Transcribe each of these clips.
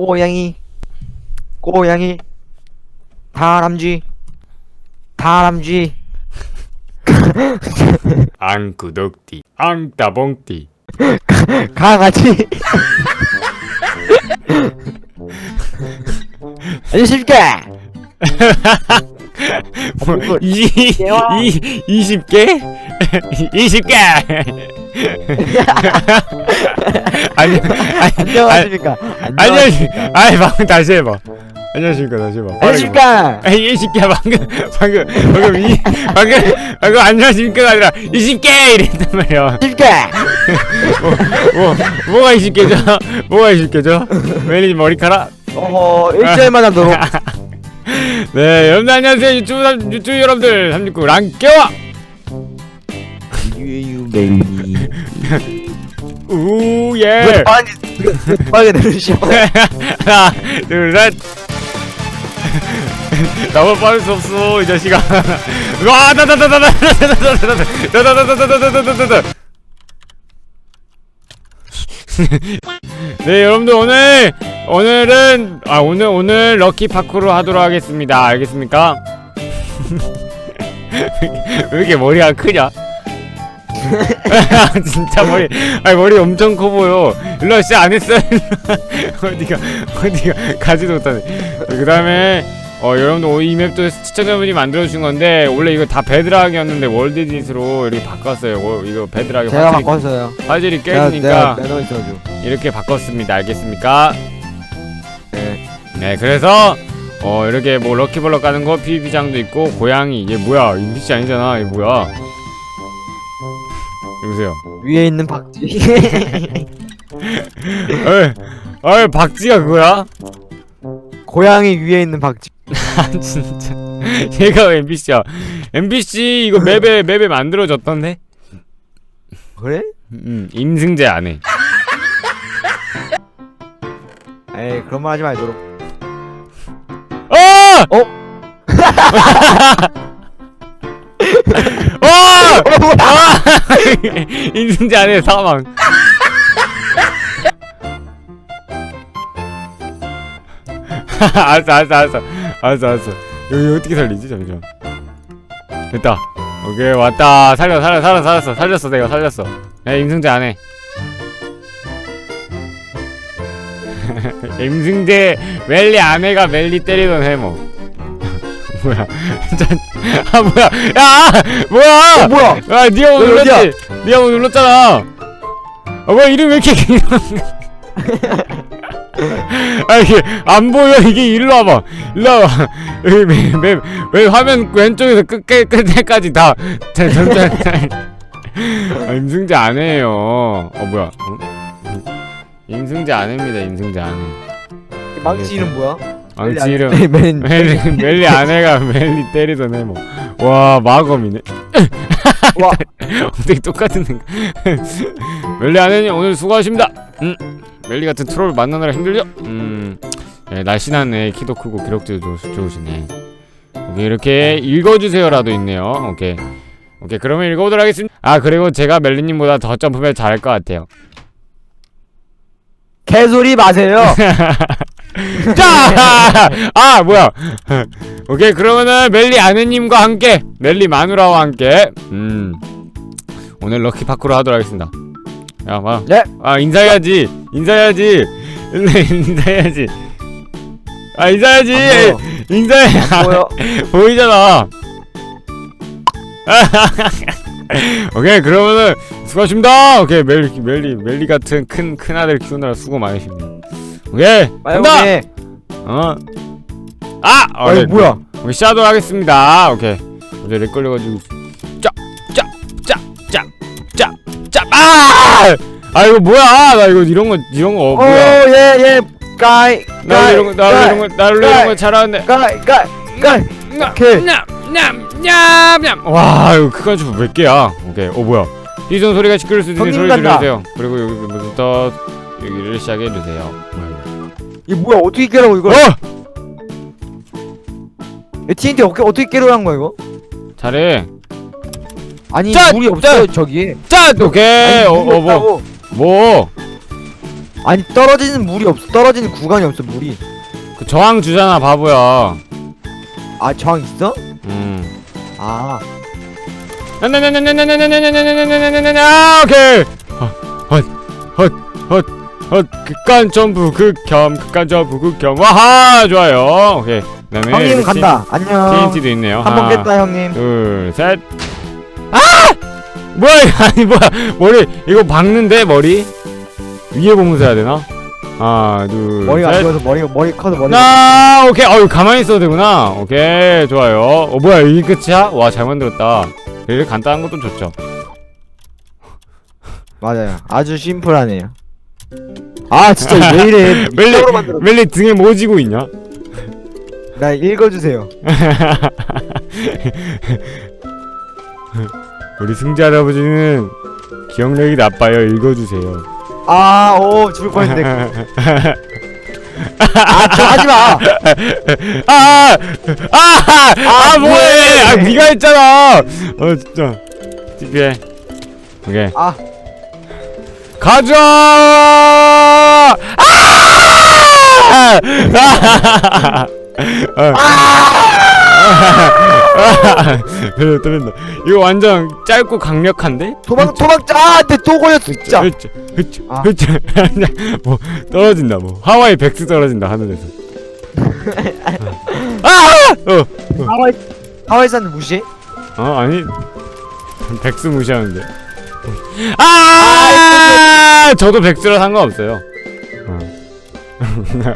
꼬양이 꼬양이 다람쥐 다람쥐 앙구독띠 앙따봉띠 강아지 안녕하십니까 20개? 20개! 아니, 아니, 안녕하십니까. 아니 아니 아니 방금 다시 해봐. 안녕하십니까 다시 해봐. 안녕하십니까 에이 이 새끼야 방금 방금 방금 이 방금 방금 안녕하십니까가 아니라 이 새끼야 이랬단 말이야. 쉽게 뭐, 뭐 뭐가 이 새끼죠? 뭐가 이 새끼죠? 매니지 머리카락? 어허 일주일마다 너무 네 여러분 안녕하세요. 유튜브 삼- 유튜브 여러분들. 369 랑깨와! 유유 베이비 우예! 아니 빨리 내리시오. 하나, 둘, 셋. 나만 빠를 수 없어 이 자식아. 와, 나나나나나나나나나나나나나나나나나나. 네, 여러분들 오늘 오늘은 아 오늘 오늘 럭키 파크로 하도록 하겠습니다. 알겠습니까? 왜 이렇게 머리가 크냐? 진짜 머리 아니 머리 엄청 커 보여. 일로 씨안 했어. 어디가 어디가 가지도 못하네. 그 다음에 어 여러분들 이 맵도 시청자분이 만들어 주신 건데 원래 이거 다 베드락이었는데 월드짓으로 이렇게 바꿨어요. 월- 이거 베드락이 제가 화질이, 바꿨어요. 화질이 깨지니까 내가 매너 있어가지고. 이렇게 바꿨습니다. 알겠습니까? 네. 네, 그래서 어 이렇게 뭐 럭키블럭 가는 거 PVP장도 있고 고양이 이게 뭐야 인피시 아니잖아 이게 뭐야 여보세요 위에 있는 박쥐. 에이 아이 박쥐가 그거야? 고양이 위에 있는 박쥐. 아 진짜 얘가 왜 NPC야 NPC 이거 맵에 맵에 만들어졌던데? 그래? 음 임승재 안 해 에이 그런 말 하지 말도록. 어! 어? 어! 아! 임승재 안해 사망. 알았어 알았어 알았어. 알았어 알았어. 여기 어떻게 살리지 잠시만 됐다. 오케이 왔다. 살려 살려 살려 살렸어. 살렸어 내가 살렸어. 야 임승재 안해. 임승재 멜리 아내가 멜리 때리던 해머 뭐야? 짠. 아 뭐야? 야 뭐야? 어 뭐야? 아 니가 뭐 여기 눌렀지? 니가 뭐 눌렀잖아. 아 뭐야? 이름 왜 이렇게 길어 아 이게 안 보여. 이게 일로 와봐. 일로 와봐. 여기 맨, 맨, 왜 화면 왼쪽에서 끝, 끝, 끝에까지 다. 자, 전체 아, 임승재 안 해요. 어 뭐야? 어? 임승재 안 합니다. 임승재 안 해. 이 망치 이름 뭐야? 맨. 멜리 멜리 아내가 멜리 때리던 해뭐. 와 마검이네. 와. 어떻게 똑같은 생각 멜리 아내님 오늘 수고하십니다. 음. 멜리 같은 트롤 만나느라 힘들죠? 음. 예, 날씬하네 키도 크고 기록도 좋, 좋으시네. 오케이 이렇게 읽어주세요라도 있네요. 오케이. 오케이 그러면 읽어보도록 하겠습니다. 아 그리고 제가 멜리님보다 더 점프를 잘할 것 같아요. 개소리 마세요. 자! 아, 뭐야. 오케이, 그러면은 멜리 아내님과 함께, 멜리 마누라와 함께, 음, 오늘 럭키 파크로 하도록 하겠습니다. 야, 봐. 네. 아, 인사해야지. 인사해야지. 인사해야지. 아, 인사해야지. 안 보여. 인사해. 안 보여. 보이잖아. 오케이, 그러면은 수고하십니다. 오케이, 멜리, 멜리, 멜리 같은 큰, 큰 아들 키우느라 수고 많으십니다. 오케이, 간다! 마요네. 어. 아! 어, 아이 네, 뭐야? 우리 샤도 하겠습니다. 오케이. 어제 렉 걸려가지고 짭! 짭! 짭! 짭! 짭! 짭! 아! 아 이거 뭐야? 나 이거 이런 거 이런 거 어, 뭐야? 오예예 까이 나 원래 이런 거나 이런 거나 이런 거 잘하는데. 까이 까이 까이 오케이. 냠냠냠냠. 와 이거 그 가지고 몇 개야? 오케이. 어 뭐야? 이전 소리가 시끄러울 수 형님 소리 간다. 줄여주세요. 그리고 여기부터 여기를 시작해 주세요. 이 뭐야 어떻게 깨라고 이거? 이거? 어! 이 TNT 어떻게 어떻게 깨라는 거야 이거? 잘해. 아니 짠! 물이 없어요 저기. 짠! 오케이. 아니, 어, 물이 어 뭐. 없다고. 뭐? 아니 떨어지는 물이 없어 떨어지는 구간이 없어 물이 그 저항 주잖아 바보야 아 저항 있어? 음아아 오케이 헛 헛 헛 헛 극간 점프 극혐 극간 점프 극혐 와하 좋아요. 오케이. 그다음에 형님 이렇게 간다. 안녕. TNT도 있네요. 한 번 하나 깼다 형님. 둘셋. 아! 뭐야 이거? 아니 뭐야. 머리 이거 박는데 머리? 위에 보면서 해야 되나? 하나 머리가 안 둘셋. 좋아서 머리가 머리 커서 머리가 나 오케이. 어유 가만히 있어도 되구나. 오케이 좋아요. 어 뭐야 이게 끝이야? 와 잘 만들었다. 이렇게 간단한 것도 좋죠. 맞아요. 아주 심플하네요 아 진짜 왜 이래 멜리 만들어 멜리 등에 뭐 지고 있냐 나 읽어주세요 우리 승자 할아버지는 기억력이 나빠요 읽어주세요 아 오 죽을 뻔했는데 아 저 하지 마 아! 아! 아, 뭐해! 아, 네가 했잖아! 어, 진짜. TP해. 오케이. 아 가자! 아! 그래, 때린다. 이거 완전 짧고 강력한데? 도망 도망자 한테 또 걸렸어 진짜 흐차, 흐차, 아. 흐차. 뭐, 떨어진다, 뭐. 하와이 백스 떨어진다, 하늘에서. 아! 어, 하와이 하와이 사람들 무시해? 어, 아니. 백스 무시하는데. 아! 저도 백스라 상관없어요. 어.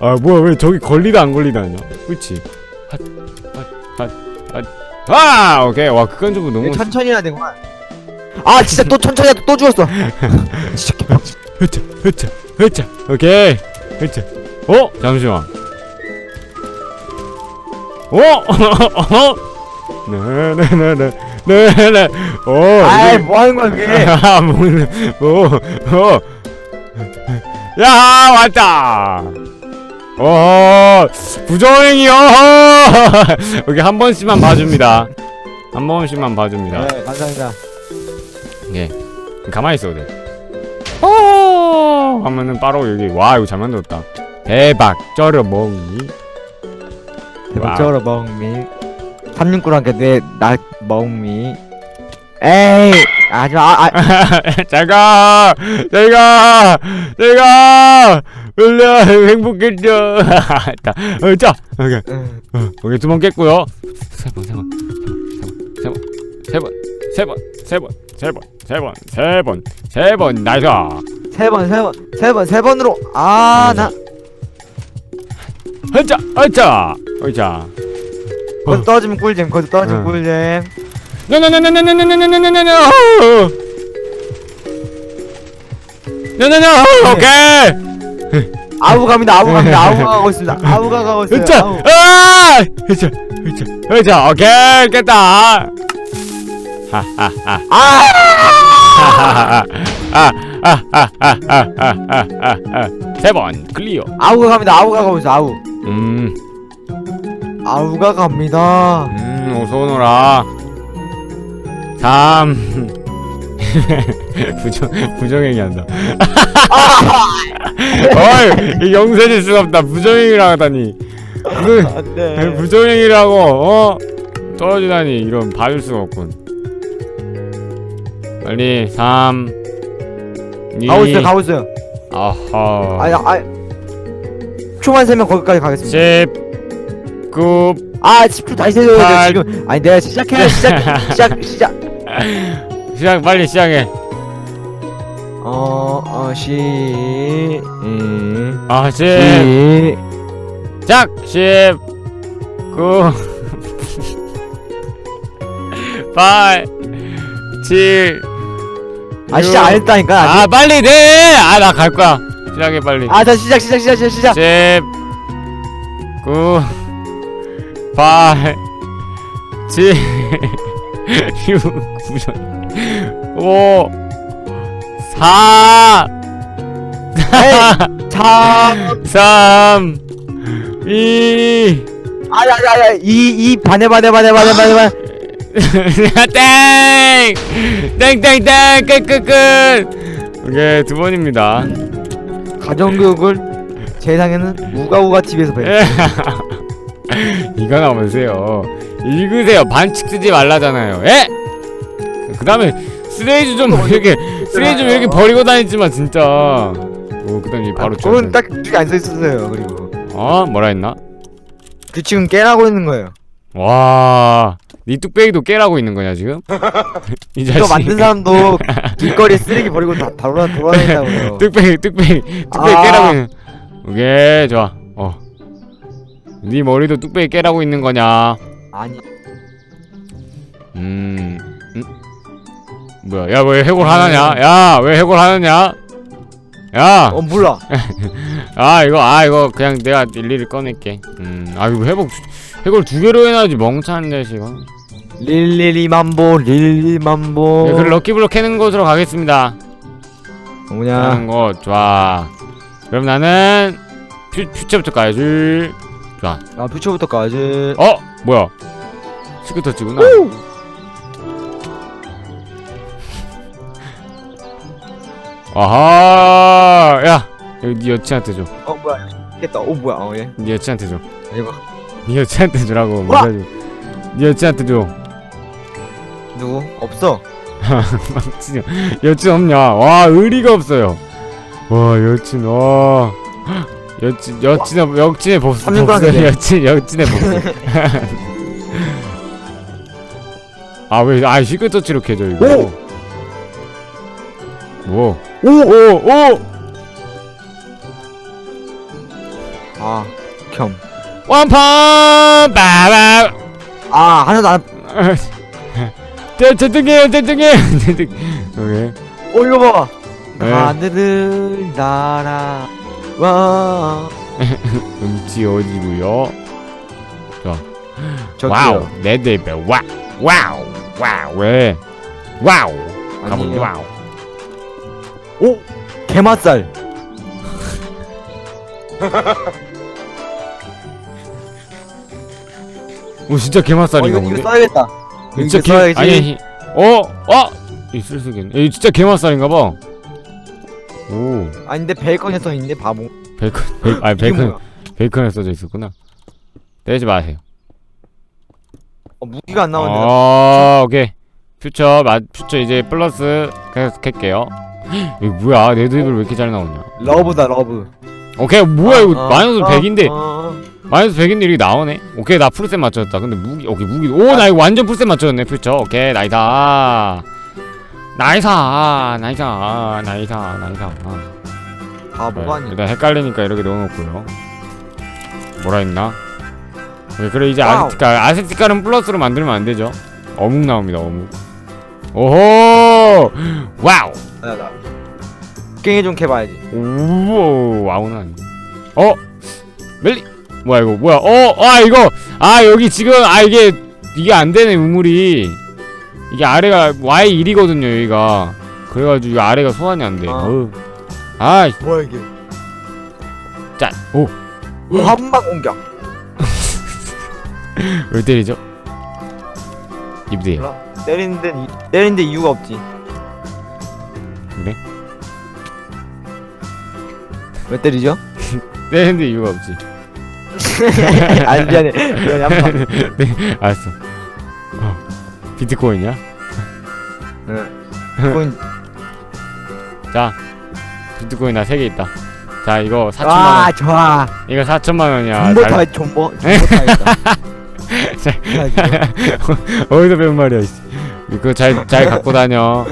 아, 뭐야, 왜 저기 걸리다 안 걸리다 하냐? 그치? 아! 오케이. 와, 그건 좀 너무. 천천히 해야 되구만 아 진짜 또 천천히 하다 또 죽었어 진짜 개빡치 흐차, 흐차, 흐차. 오케이. 흐차. 어? 잠시만. 어? 어? 네네네 네 네네 오 아이 이게 뭐 하는 거야 그게? 아 뭐는 뭐 어. 야 왔다. 어 부정행이요 여기 한 번씩만 봐줍니다. 한 번씩만 봐줍니다. 네 감사합니다. 예 가만히 있어도 돼. 어, 하면은 바로 여기 와 이거 잘 만들었다. 대박 쩔어 먹니? 와우. 대박적으로 먹미 삼육구랑께 내날 먹미 에이 하지마 아, 아, 제가 제가 제가 원래 행복했죠 자, 어, 자 오케이 음, 어, 오케이 두 번 깼고요 세 번 세 번 세 번 세 번 세 번 세 번 세 번 세 번 세 번 세 번 나이스 세 번, 세 번, 세 번, 세 번으로 아, 나 허자 허자 허자 거기서 떨어지면 꿀잼, 거기서 떨어지면 응. 꿀잼. 노노노노노노노노노노노노노 노노노 오케이 아우 갑니다, 아우 갑니다, 아우가 가고 있습니다. 아우가 가고 있어요. 으짜 아우. 아 으짜 으짜 으짜 오케이 깼다 하하하 아, 세번 클리어 아우가 갑니다, 아우가 가고 있어, 아우. 음, 아우가 갑니다. 음 어서 오너라. 3 부정 부정행위 한다. 어이 이 영세질 수가 없다. 부정행위라 하다니. 그 안돼. 부정행위라고 어? 떨어지다니. 이런 봐줄 수가 없군. 빨리 3 2 가고 있어요, 가고 있어요. 아하. 아니, 아, 초만 세면 거기까지 가겠습니다. 10 9 아, 10초 다시 세줘야 팔. 돼 지금. 아니, 내가 시작해, 시작, 시작, 시작. 시작 빨리 시작해 어, 어, 시, 이, 아10 시. 시작 10 9 8 7 아, 시작 안 했다니까. 아직. 아 빨리 돼아 나 갈 거야 시작해 빨리 아, 자, 시작, 시작, 시작, 시작, 시작. 10 9 8 7 6 9 5 4 에이, 자, 3 2 아, 야, 야, 야, 이, 이, 반에, 반에, 반에, 반에, 반에, 반에. 땡! 땡땡땡! 끝끝끝! 오케이 두 번입니다 가정교육을 세상에는 우가우가 TV에서 배워. 예. 이거나 보세요. 읽으세요. 반칙 쓰지 말라잖아요. 예? 그 다음에 쓰레기 좀 이렇게 쓰레기 좀 이렇게 버리고 다니지마 진짜. 오 그 다음에 바로 그건 딱 규칙이 안써 있었어요. 그리고 어 뭐라 했나? 규칙은 깨라고 있는 거예요. 와. 네 뚝배기도 깨라고 있는 거냐 지금? 이 이거 자식. 만든 사람도 길거리에 쓰레기 버리고 다 돌아 돌아다닌다고요. 뚝배기 뚝배기 뚝배기 아. 깨라고 있는. 오케이 좋아. 어. 네 머리도 뚝배기 깨라고 있는 거냐? 아니 음, 음? 뭐야? 야 왜 해골 하나냐? 야 왜 해골 하나냐? 야, 어 몰라. 아 이거 아 이거 그냥 내가 일일이 꺼낼게. 음, 아 이거 회복 해골 두 개로 해놔야지 멍청한 자식아. 릴리리만보 릴리만보. 네, 그럼 럭키블럭 캐는 곳으로 가겠습니다. 뭐냐? 하는 곳 좋아. 그럼 나는 퓨 퓨처부터 가야지. 좋아. 아 부처부터 가야지. 어 뭐야? 스쿠터치구나. 아하 야 여기 네 여친한테 줘. 어 뭐야? 겠다. 어 뭐야? 어 예. 네 여친한테 줘. 이거 네 여친한테 주라고. 와! 못하지. 네 여친한테 줘. 누구? 없어. 진짜 여친 없냐? 와 의리가 없어요. 와 여친 와 여친 여친의 여친의 법수 삼년 법수 여친 여친의 법수. 아왜아 시크 터치로 캐져 이거? 오! 뭐? 오! 오 오! 아 겸. 완판 빠바. 아 하나도 안. 저 저등이에요 저등이에요 저등. 오케이. 어 이거 봐. 네. 하늘을 날아 와. 음치 어지고요. 저기요. 와우 레드벨 와 와우 와우 왜 와우 가본 아니에요. 와우 오 게맛살. 오 진짜 어, 개맛살인가 이거, 이거 본데 써야겠다. 진짜 이거 개 써야지. 아니 어? 어? 있을 수겠네 이 진짜 개맛살인가 봐 오. 아니 근데 베이컨에 써 있는데 바보. 베이컨 베이, 아니 이게 베이컨 뭐야? 베이컨에 써져 있었구나. 떼지 마세요. 어, 무기가 안 나오는데. 어 오케이. 퓨처 마 퓨처 이제 플러스 계속 캘게요. 이거 뭐야? 레드입을 왜 이렇게 잘 나오냐? 러브다 러브. 오케이 뭐야 이거 어, 마이너스 어, 100인데. 어, 마이너스 100인데 이렇게 나오네? 오케이 나 풀셋 맞췄다. 근데 무기 오케이 무기. 오 나 이거 완전 풀셋 맞췄네 퓨처. 오케이 나이다 나이사 나이사 나이사 나이사. 바보가 아니야. 일단 헷갈리니까 이렇게 넣어놓고요. 뭐라 했나? 오케이 그래 이제 와우. 아세티카 아세티카는 플러스로 만들면 안 되죠? 어묵 나옵니다 어묵. 오호! 와우! 나, 나. 깽이 좀 캐봐야지. 오 와우는 아니 어? 멜리 뭐야 이거? 뭐야? 어 아 이거! 아 여기 지금 아 이게 이게 안 되네 우물이 이게 아래가 Y1이거든요 여기가 그래가지고 이 아래가 소환이 안돼 아. 어. 아이 뭐야 이게? 짠오 오, 한방 공격. 왜 때리죠 입대요 몰라. 때리는데 이- 때리는 데 이유가 없지. 그래? 왜 때리죠? 때리는데 이유가 없지 아니 미안해. 미안해 한 방. 네 알았어 어 비트코인이야 코인. 자 비트코인 나 3개 있다 자 이거 4천만원 아 좋아. 이거 4천만원이야 존버 타야 존버. 존버. 해야지. 어디서 배운 말이야 이씨. 그거 잘, 잘 갖고 다녀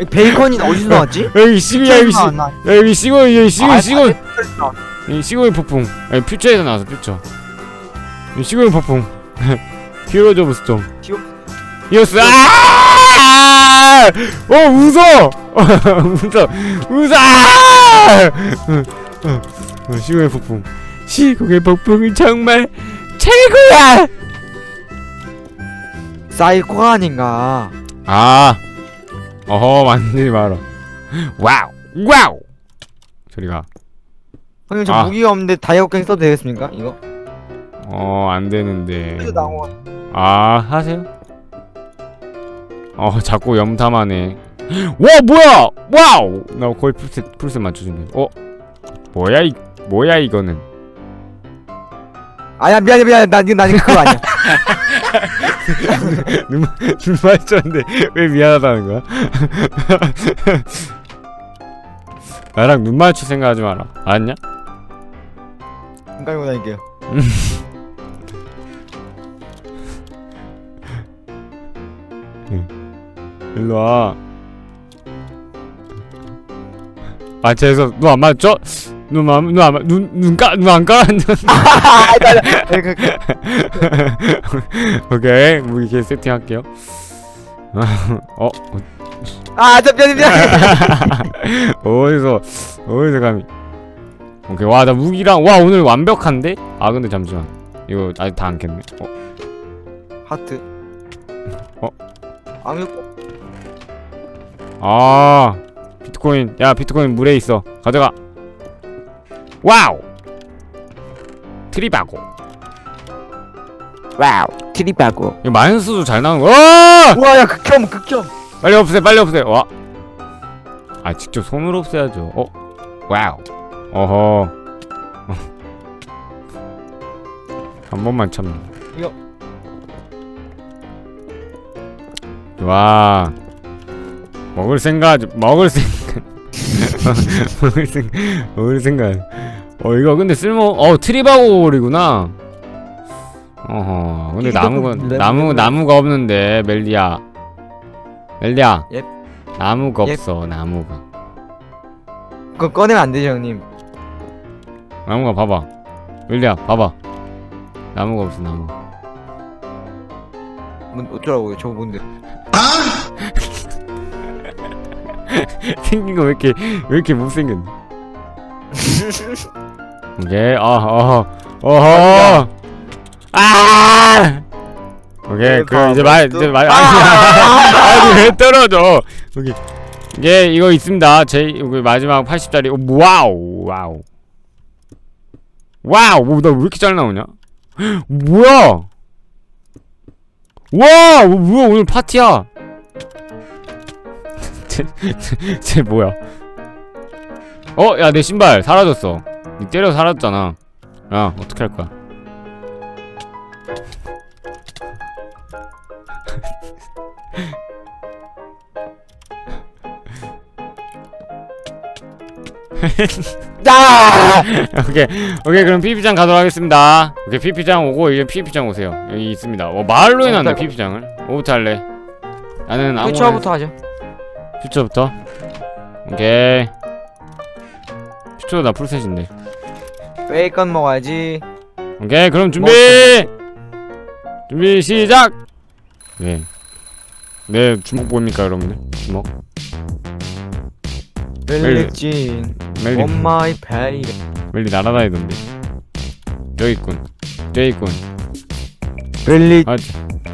이 베이컨이 어디서 나왔지? 시구야 여기 시안 나. 시구 아, 시구 아, 나왔어. 이 시구의 폭풍 아니 퓨처에서 나왔어 퓨처. 이 시구의 폭풍. 히어로즈 오브 스톰 히어- 히어스 아! 어 웃어! 웃어. 웃어! 아! 어, 시구의 폭풍. 시구의 폭풍은 정말 최고야! 사이코가 아닌가. 아 어허 만들지 마라. 와우 와우! 저리가 형님 저 아. 무기가 없는데 다이어갱 써도 되겠습니까? 이거? 어 안 되는데. 나온 거. 아 하세요? 어 자꾸 염탐하네. 와 뭐야! 와우! 나 거의 풀셋 풀셋 맞춰준대 어? 뭐야 이 뭐야 이거는? 아야 미안해 미안해. 난 이거 난 이거 그거 아니야. 눈 맞췄는데 왜 미안하다는 거야? 나랑 눈 맞출 생각하지 마라. 알았냐 눈 감고 다닐게요 일로 와. 아, 죄송. 눈안 맞죠? 눈 안, 눈 안 맞, 눈, 눈 까, 눈안 깔았는데. 그, 그, 오케이. 무기 개 세팅할게요. 어, 아 진짜 미안해 미안해 어디서, 어디서 감히. 오케이. 와, 나 무기랑, 와, 오늘 완벽한데? 아, 근데 잠시만. 이거 아직 다 안 깼네. 어, 하트 어? 아무 아, 비트코인. 야, 비트코인 물에 있어. 가져가. 와우! 트리바고. 와우 트립하고 이거 마이너스도 잘 나오는 거. 어! 우와 야 극혐 극혐 빨리 없애, 빨리 없애. 와. 아, 직접 손으로 없애야죠. 어, 와우. 어허. 한 번만 참네. 이거. 와. 먹을 생각, 먹을 생각. 먹을 생각, 먹을 생각. 어, 이거 근데 쓸모, 어, 트리바고리구나. 어허. 근데 나무가, 나무. 나무가 없는데, 멜리야. 멜리야. 옙. 나무가 옙. 없어, 나무가. 그거 꺼내면 안 되죠 형님 나무가 봐봐. 멜리야, 봐봐. 나무가 없어, 나무. 뭐 어쩌라고요 저거 뭔데 생긴 거 왜 이렇게, 왜 이렇게 못생겼니? 오케이, 어, 어허, 어허. 아! 오케이, 그, 이제 말, 이제 말, 아니, 아니, 왜 떨어져? 오케이. 이게, 이거 있습니다. 제, 여기 마지막 80짜리, 와우, 와우. 와우, 뭐, 나왜 이렇게 잘 나오냐? 뭐야? 와, 뭐, 뭐야, 오늘 파티야. 쟤, 뭐야? 어, 야, 내 신발 사라졌어. 니 때려 사라졌잖아. 야, 어떻게 할 거야? 야 오케이, 오케이, 그럼 PP장 가도록 하겠습니다. 오케이, PP장 오고 이제 PP장 오세요. 여기 있습니다. 어, 마을로 해놨네 어, PP장을. 뭐부터 할래? 나는 아무거나. 회초부터 하죠 퓨처부터. 오케이. 퓨처 나 풀셋인데. 베이컨 먹어야지 오케이, 그럼 준비. 준비 시작. 네. 네 주먹 보입니까, 여러분들? 주먹. 벨리진 멜리, 엄마의 베이 멜리 날아다니던데. 저기 있군. 저기 있군. 아,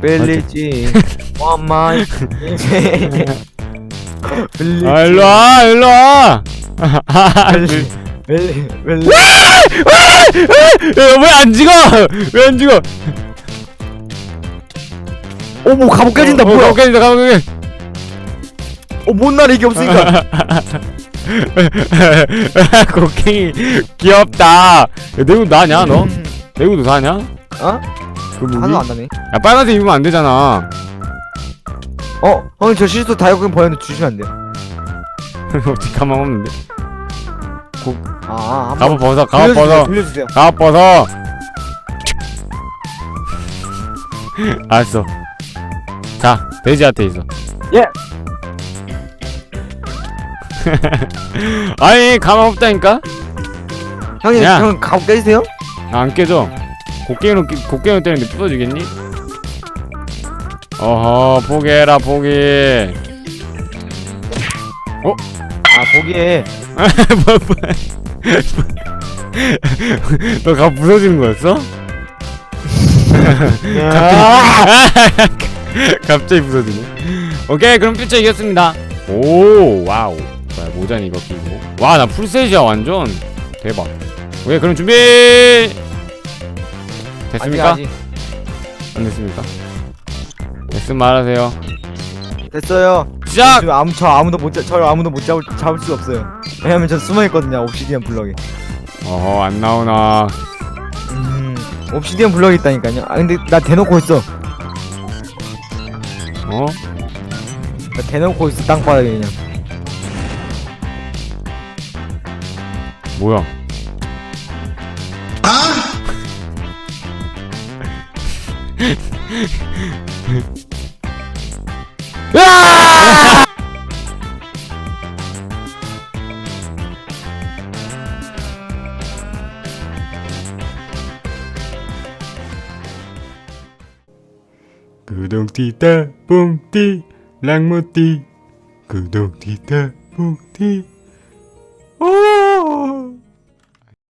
벨리진 엄마의 벨리 아 일로 와, 일로 와. 벨리 벨리 벨리 왜안 죽어? 왜 안 죽어? 어머 갑옷 깨진다 어, 뭐야 어, 깨진다, 가만 깨. 어뭔 날에 이게 없으니까 곡괭이 귀엽다. 야, 내구 나냐 너? 음. 내구도 다냐? 어? 그 무기? 하나도 안 나네 야 빨간색 입으면 안 되잖아. 어? 형님 저 실수 다이어트 버렸는데 주시면 안 돼요 어떻게 가만 없는데? 아 한번 갑옷 벗어, 갑옷 벗어, 빌려주세요 갑옷 벗어. 알았어. 자 돼지한테 있어. 예. 아니 가만 없다니까? 형님 야. 형 갑옷 깨주세요 나 안 깨져. 곡괭이로 끼- 곡괭이로 때리는데 부서지겠니? 어허 포기해라 포기. 아 거기에 너가 부서지는 거였어? 아! 갑자기 부서지네. 오케이 그럼 퓨처 이겼습니다. 오 와우. 뭐야 모자는 이거 끼고. 와 나 풀셋이야 완전 대박. 오케이 그럼 준비. 됐습니까? 아직. 안 됐습니까? 됐으면 말하세요. 됐어요. 시작! 지금 아무 저 아무도 못 잡, 저 아무도 못 잡을 잡을 수 없어요. 왜냐면 저 숨어 있거든요. 옵시디언 블럭에. 어허 안 나오나 음, 옵시디언 블럭이 있다니까요. 아 근데 나 대놓고 있어. 어? 나 대놓고 있어 땅바닥에 그냥. 뭐야? 구동티타 뽕띠 랑모띠. 구동티타 뽕띠. 오